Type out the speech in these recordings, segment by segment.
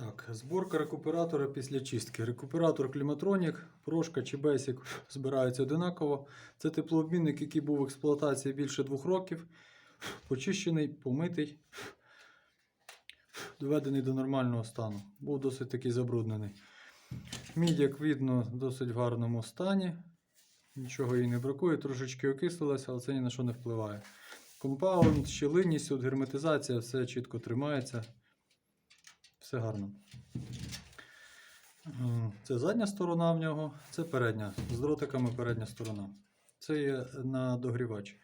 Так, зборка рекуператора після чистки. Рекуператор Кліматронік, прошка чи Basic збираються одинаково. Це теплообмінник, який був в експлуатації більше двох років. Почищений, помитий, доведений до нормального стану. Був досить таки забруднений. Мідь, як видно, в досить гарному стані. Нічого їй не бракує, трошечки окислилася, але це ні на що не впливає. Компаунд, щілинність, герметизація, все чітко тримається. Все гарно. Це задня сторона в нього, це передня. З дротиками передня сторона. Це є на догрівач.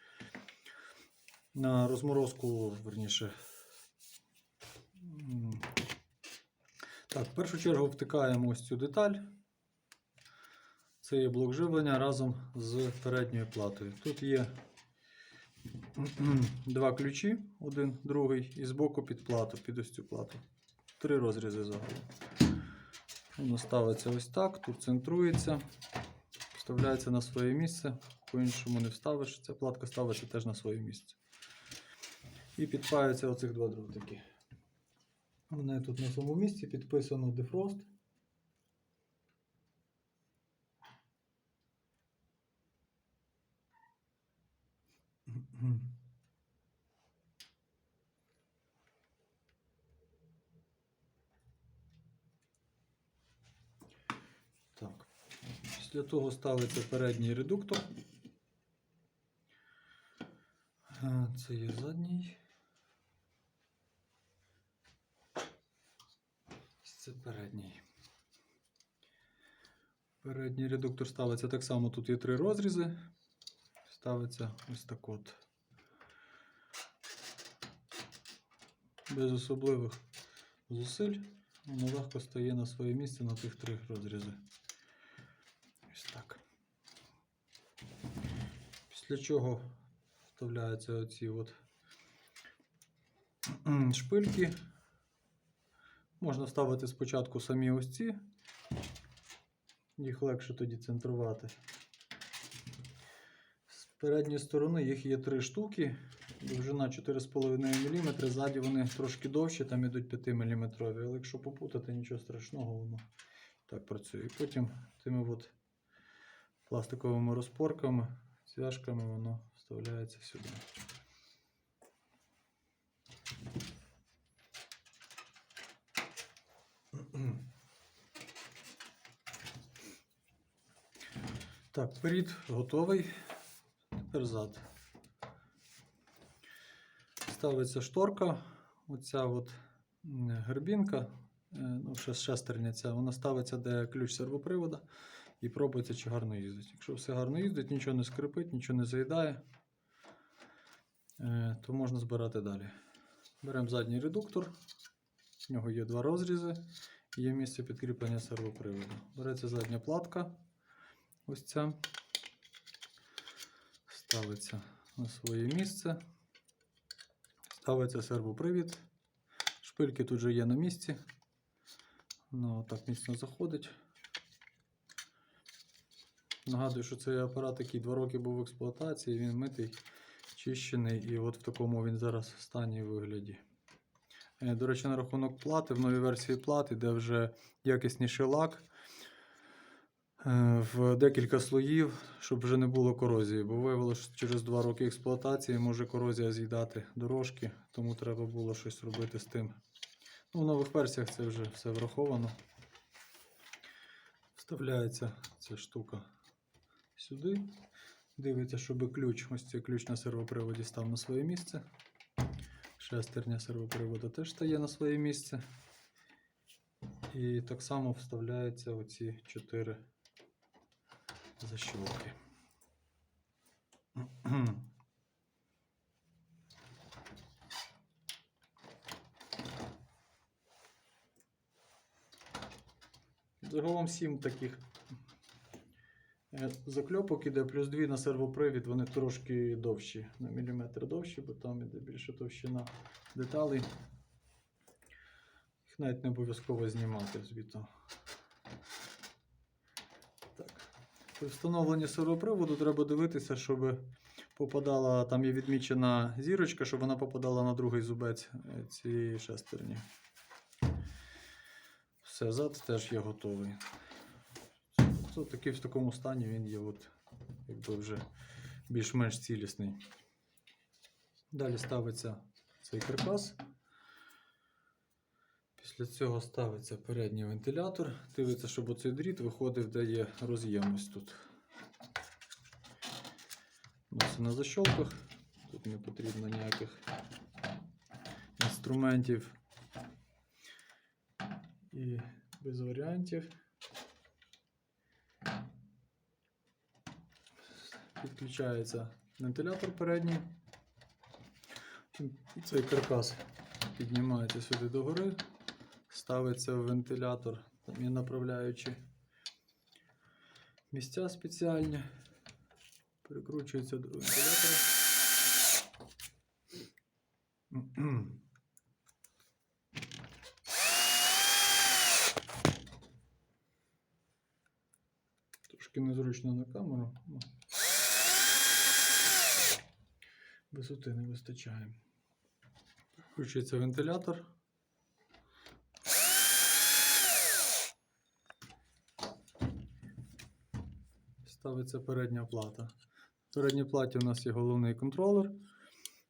На розморозку, верніше. Так, в першу чергу втикаємо ось цю деталь. Це є блок живлення разом з передньою платою. Тут є два ключі, один, другий, і збоку під плату, під ось цю плату. Три розрізи загалом. Воно ставиться ось так, тут центрується, вставляється на своє місце, по-іншому не вставиш. Ця платка ставиться теж на своє місце. І підпаються оцих два дротики. У мене тут на цьому місці підписано Defrost. Так. Після того ставиться передній редуктор. Це є задній. Це передній. Передній редуктор ставиться так само. Тут є три розрізи. Ставиться ось так от. Без особливих зусиль. Воно легко стає на своє місце на тих три розрізи. Ось так. Після чого вставляються оці от шпильки. Можна вставити спочатку самі ось ці. Їх легше тоді центрувати. З передньої сторони їх є три штуки. Довжина 4,5 мм. Ззаді вони трошки довші, там ідуть 5 мм. Але якщо попутати, нічого страшного, воно так працює. І потім тими от пластиковими розпорками, цвяшками воно вставляється сюди. Так, перед готовий. Тепер зад. Ставиться шторка. Оця от гербінка, е, ну, шестерня ця, вона ставиться, де ключ сервопривода, і пробується, чи гарно їздить. Якщо все гарно їздить, нічого не скрипить, нічого не заїдає, е, то можна збирати далі. Беремо задній редуктор. В нього є два розрізи, і є місце підкріплення сервоприводу. Береться задня платка. Ось ця. Ставиться на своє місце. Ставиться сервопривід. Шпильки тут же є на місці. Ну, так міцно заходить. Нагадую, що цей апарат, який 2 роки був в експлуатації, він митий, чищений, і от в такому він зараз стані вигляді. Е, До речі, на рахунок плати, в новій версії плати, де вже якісніший лак е, в декілька слоїв, щоб вже не було корозії. Бо виявилося, що через 2 роки експлуатації може корозія з'їдати дорожки, тому треба було щось робити з тим. Ну, в нових версіях це вже все враховано. Вставляється ця штука сюди. Дивиться, щоб ключ, ось цей ключ на сервоприводі став на своє місце. Шестерня сервоприводу теж стає на своє місце. І так само вставляються оці чотири защолки. Загалом сім таких закльопок іде, плюс дві на сервопривід, вони трошки довші, на міліметр довші, бо там іде більше товщина деталей. Їх навіть не обов'язково знімати звідти. При встановленні сервоприводу треба дивитися, щоб попадала, там є відмічена зірочка, щоб вона попадала на другий зубець е, цієї шестерні. Все, зад теж є готовий. Це такий в такому стані він є от, якби вже більш-менш цілісний. Далі ставиться цей каркас. Після цього ставиться передній вентилятор. Дивиться, щоб оцей дріт виходив, де є роз'єм ось тут. Ось на защолках. Тут не потрібно ніяких інструментів. І без варіантів. Підключається вентилятор передній. Цей каркас піднімається сюди догори, ставиться в вентилятор, там є направляючі місця спеціальні, перекручується до вентилятора. Трошки незручно на камеру. ну. Висоти не вистачає. Включиться вентилятор. Ставиться передня плата. В передній платі у нас є головний контролер,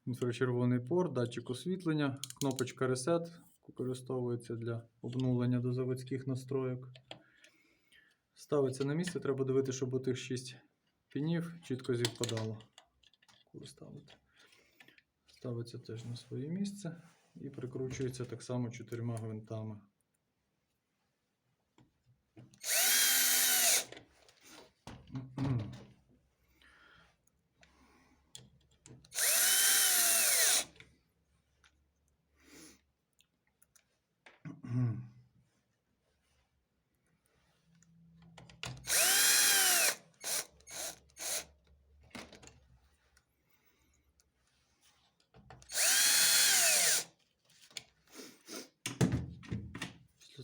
інфрачервоний порт, датчик освітлення, кнопочка Reset використовується для обнулення до заводських настройок. Ставиться на місце, треба дивитися, щоб у тих 6 пінів чітко зівпадало. Куди ставити. Ставиться теж на своє місце і прикручується так само чотирма гвинтами. Після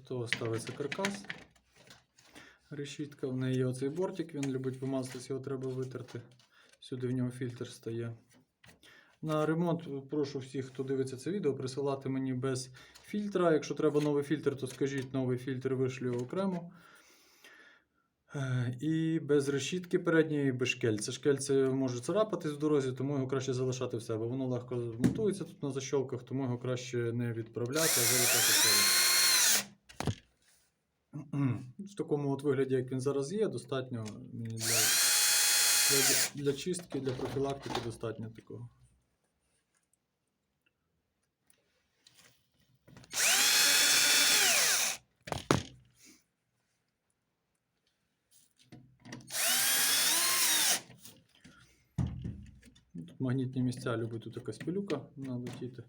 того ставиться каркас. Решітка, в неї є оцей бортик, він любить помастись, його треба витерти. Сюди в нього фільтр стає. На ремонт прошу всіх, хто дивиться це відео, присилати мені без фільтра. Якщо треба новий фільтр, то скажіть новий фільтр вишлю окремо. Е, І без решітки передньої, без шкельця. Шкельце може царапатись в дорозі, тому його краще залишати в себе. Воно легко монтується тут на защолках, тому його краще не відправляти, а залишати в себе. В такому от вигляді, як він зараз є, достатньо мені для, для, для чистки, для профілактики достатньо такого. Магнітні місця любить тут якась пилюка налетіти.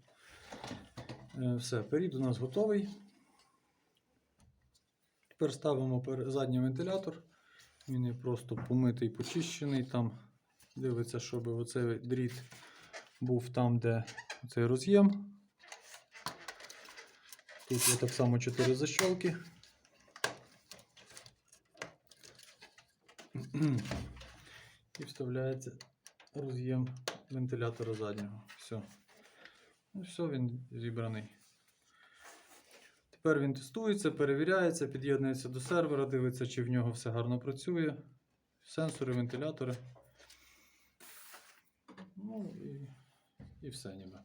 Е, Все, перід у нас готовий. Тепер ставимо задній вентилятор. Він є просто помитий, почищений. Там дивиться, щоб оцей дріт був там, де цей роз'єм. Тут є так само 4 защолки. І вставляється роз'єм вентилятора заднього. Все. Ну, все, він зібраний. Тепер він тестується, перевіряється, під'єднується до сервера, дивиться, чи в нього все гарно працює. Сенсори, вентилятори. Ну і, і все ніби.